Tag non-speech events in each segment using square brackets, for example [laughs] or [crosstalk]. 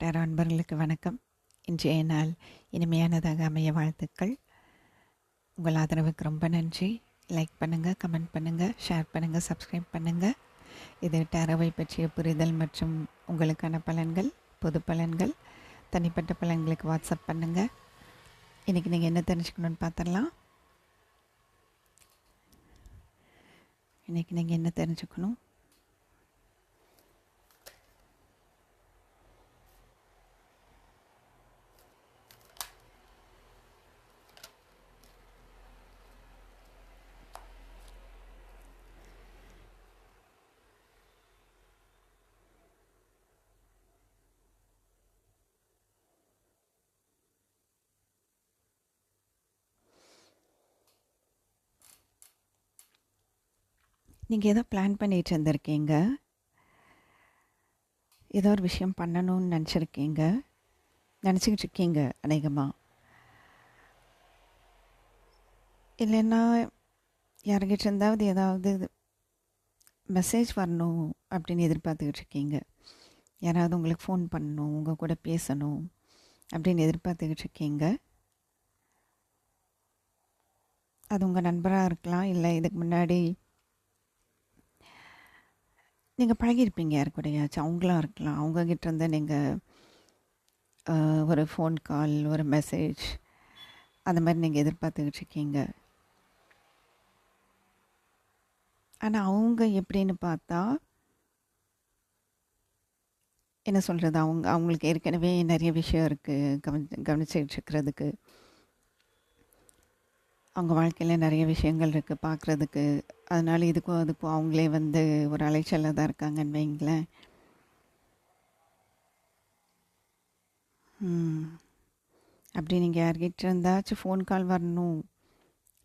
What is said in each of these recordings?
Tarot அன்பர்களுக்கு வணக்கம். இன்றைய நாள் இனிமையானதாக அமைய வாழ்த்துக்கள். உங்கள் ஆதரவுக்கு ரொம்ப நன்றி. லைக் பண்ணுங்கள் கமெண்ட் பண்ணுங்கள் ஷேர் பண்ணுங்கள் சப்ஸ்கிரைப் பண்ணுங்கள் இது டேரோவை பற்றிய புரிதல் மற்றும் உங்களுக்கான பலன்கள் பொது பலன்கள் தனிப்பட்ட பலன்களுக்கு வாட்ஸ்அப் பண்ணுங்கள் இன்றைக்கி நீங்கள் என்ன தெரிஞ்சுக்கணுன்னு பார்த்துடலாம். இன்றைக்கி நீங்கள் என்ன தெரிஞ்சுக்கணும்? நீங்கள் ஏதோ பிளான் பண்ணிட்டு இருந்திருக்கீங்க. ஏதோ ஒரு விஷயம் பண்ணணும்னு நினச்சிருக்கீங்க. நினச்சிக்கிட்டு இருக்கீங்க அநேகமாக இல்லைன்னா யாருக்கிட்ட இருந்தாவது ஏதாவது மெசேஜ் வரணும் அப்படின்னு எதிர்பார்த்துக்கிட்டு இருக்கீங்க. யாராவது உங்களுக்கு ஃபோன் பண்ணணும் உங்கள் கூட பேசணும் அப்படின்னு எதிர்பார்த்துக்கிட்டு இருக்கீங்க. அது உங்கள் நண்பராக இருக்கலாம் இல்லை இதுக்கு முன்னாடி நீங்கள் பழகியிருப்பீங்க யார் கூடயாச்சும்? அவங்களாம் இருக்கலாம். அவங்கக்கிட்ட இருந்து நீங்கள் ஒரு ஃபோன் கால் ஒரு மெசேஜ் அந்த மாதிரி நீங்கள் எதிர்பார்த்துக்கிட்டு இருக்கீங்க. ஆனால் அவங்க எப்படின்னு பார்த்தா என்ன சொல்கிறது அவங்க அவங்களுக்கு ஏற்கனவே நிறைய விஷயம் இருக்குது கவனி கவனிச்சுக்கிட்டு இருக்கிறதுக்கு. அவங்க வாழ்க்கையில் நிறைய விஷயங்கள் இருக்குது பார்க்குறதுக்கு. அதனால் இதுக்கும் அதுக்கும் அவங்களே வந்து ஒரு அலைச்சலில் தான் இருக்காங்கன்னு வைங்களேன். அப்படி நீங்கள் யார்கிட்ட இருந்தாச்சும் ஃபோன் கால் வரணும்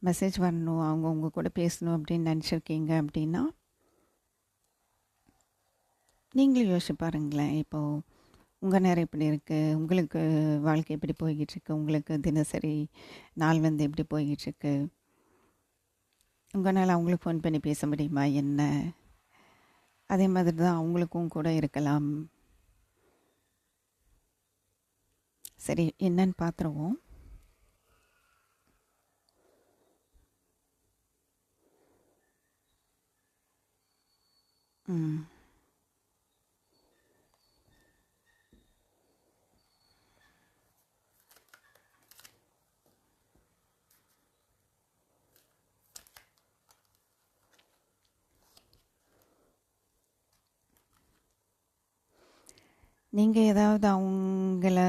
மெசேஜ் வரணும் அவங்க உங்கள் கூட பேசணும் அப்படின்னு நினச்சிருக்கீங்க அப்படின்னா நீங்களும் யோசிச்சு பாருங்களேன். இப்போது உங்கள் நேரம் எப்படி இருக்குது உங்களுக்கு வாழ்க்கை எப்படி போய்கிட்டு இருக்கு. உங்களுக்கு தினசரி நாள் வந்து எப்படி போய்கிட்டுருக்கு உங்களால் அவங்களுக்கு ஃபோன் பண்ணி பேச முடியுமா? என்ன? அதே மாதிரி தான் அவங்களுக்கும் கூட இருக்கலாம். சரி என்னன்னு பார்த்துருவோம் ம். நீங்கள் ஏதாவது அவங்கள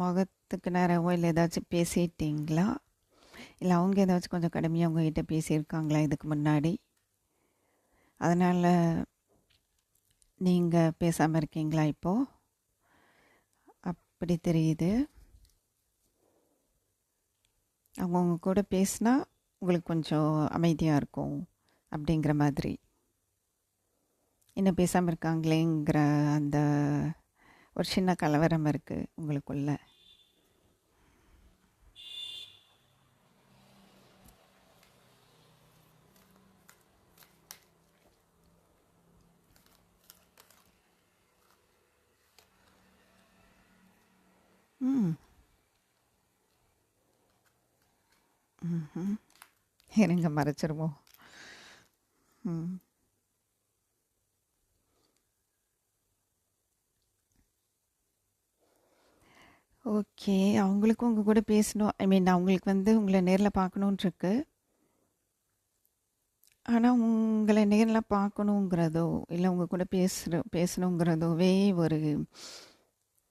முகத்துக்கு நேரவோ இல்லை ஏதாச்சும் பேசிட்டீங்களா? இல்லை அவங்க ஏதாச்சும் கொஞ்சம் கடுமையாக உங்ககிட்ட பேசியிருக்காங்களா இதுக்கு முன்னாடி? அதனால் நீங்கள் பேசாமல் இருக்கீங்களா இப்போது அப்படி தெரியுது. அவங்க உங்க கூட பேசினா உங்களுக்கு கொஞ்சம் அமைதியாக இருக்கும் அப்படிங்கிற மாதிரி. இன்னும் பேசாமல் இருக்காங்களேங்கிற அந்த ஒரு சின்ன கலவரம் இருக்குது உங்களுக்குள்ள. ம். ம் இருங்க மறைச்சிருவோம். ம். ஓகே அவங்களுக்கும் உங்கள் கூட பேசணும். ஐ மீன் அவங்களுக்கு வந்து உங்களை நேரில் பார்க்கணுன்ட்டு இருக்கு ஆனால் உங்களை நேரில் பார்க்கணுங்கிறதோ இல்லை உங்கள் கூட பேசுகிற பேசணுங்கிறதோவே ஒரு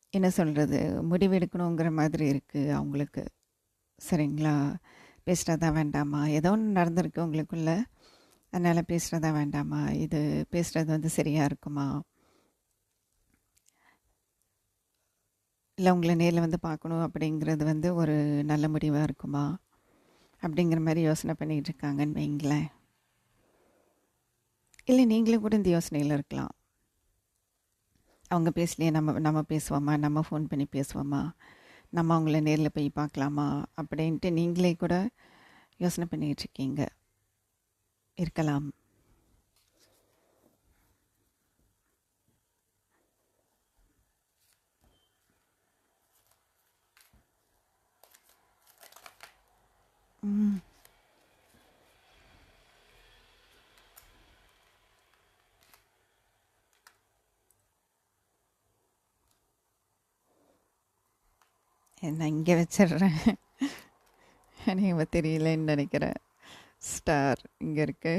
என்ன சொல்கிறது முடிவெடுக்கணுங்கிற மாதிரி இருக்குது அவங்களுக்கு. சரிங்களா? பேசுகிறதா வேண்டாமா? ஏதோ ஒன்று நடந்திருக்கு உங்களுக்குள்ள. அதனால் பேசுகிறதா வேண்டாமா? இது பேசுகிறது வந்து சரியாக இருக்குமா? இல்லை உங்களை நேரில் வந்து பார்க்கணும் அப்படிங்கிறது வந்து ஒரு நல்ல முடிவாக இருக்குமா? அப்படிங்கிற மாதிரி யோசனை பண்ணிகிட்டு இருக்காங்கன்னு வைங்களேன். இல்லை நீங்களே கூட இந்த யோசனையில் இருக்கலாம். அவங்க பேசலையே நம்ம நம்ம பேசுவோமா? நம்ம ஃபோன் பண்ணி பேசுவோமா? நம்ம அவங்கள நேரில் போய் பார்க்கலாமா அப்படின்ட்டு நீங்களே கூட யோசனை பண்ணிக்கிட்டு இருக்கீங்க. இருக்கலாம். [laughs] என்ன இங்கே வச்சிடுறேன். [laughs] எனக்கு தெரியலன்னு நினைக்கிறேன். ஸ்டார் இங்கே இருக்கு.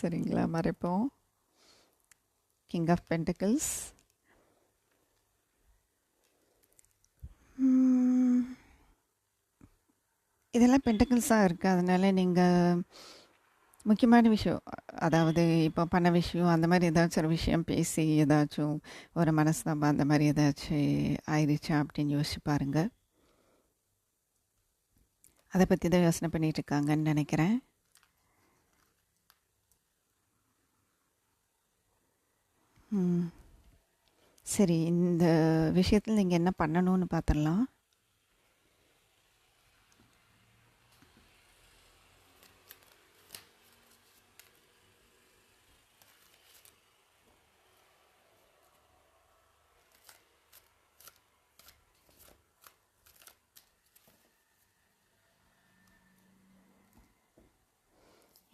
சரிங்களா மறைப்போம். கிங் ஆஃப் பென்டிகல்ஸ் இதெல்லாம் பென்டக்கிள்ஸாக இருக்குது அதனால் நீங்கள் முக்கியமான விஷயம் அதாவது இப்போ பண்ண விஷயம் அந்த மாதிரி ஏதாச்சும் ஒரு விஷயம் பேசி ஏதாச்சும் ஒரு மனஸ்தாபம் அந்த மாதிரி ஏதாச்சும் ஆயிடுச்சா அப்படின்னு யோசிச்சு பாருங்கள் அதை பற்றி தான் யோசனை பண்ணிட்டு இருக்காங்கன்னு நினைக்கிறேன். சரி இந்த விஷயத்தில் நீங்கள் என்ன பண்ணணும்னு பார்த்துடலாம்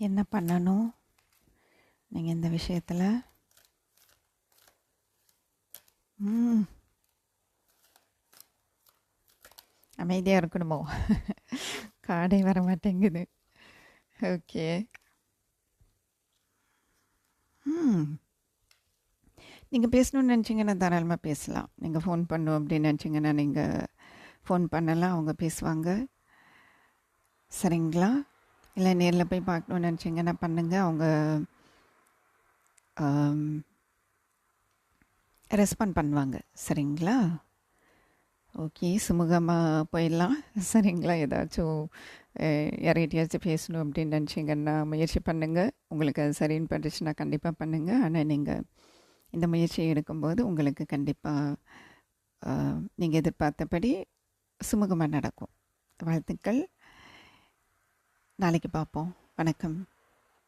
என்ன பண்ணணும்? நீங்கள் இந்த விஷயத்தில்? ம். அமைதியாக இருக்கணுமோ? காடை வர மாட்டேங்குது. ஓகே. ம். நீங்கள் பேசணும்னு நினச்சிங்கன்னா தாராளமாக பேசலாம். நீங்கள் ஃபோன் பண்ணும் அப்படின்னு நினச்சிங்கன்னா நீங்கள் ஃபோன் பண்ணலாம். அவங்க பேசுவாங்க. சரிங்களா? இல்லை நேரில் போய் பார்க்கணும்னு நினச்சிங்கன்னா பண்ணுங்கள் அவங்க ரெஸ்பாண்ட் பண்ணுவாங்க. சரிங்களா? ஓகே சுமூகமாக போயிடலாம். சரிங்களா? ஏதாச்சும் யார்கிட்டயாச்சும் பேசணும் அப்படின்னு நினச்சிங்கன்னா முயற்சி பண்ணுங்கள் உங்களுக்கு அது சரின்னு பட்டுச்சுன்னா கண்டிப்பாக பண்ணுங்கள் ஆனால் நீங்கள் இந்த முயற்சி எடுக்கும்போது உங்களுக்கு கண்டிப்பாக நீங்கள் எதிர்பார்த்தபடி சுமூகமாக நடக்கும். வாழ்த்துக்கள். நாளைக்கு பார்ப்போம். வணக்கம்.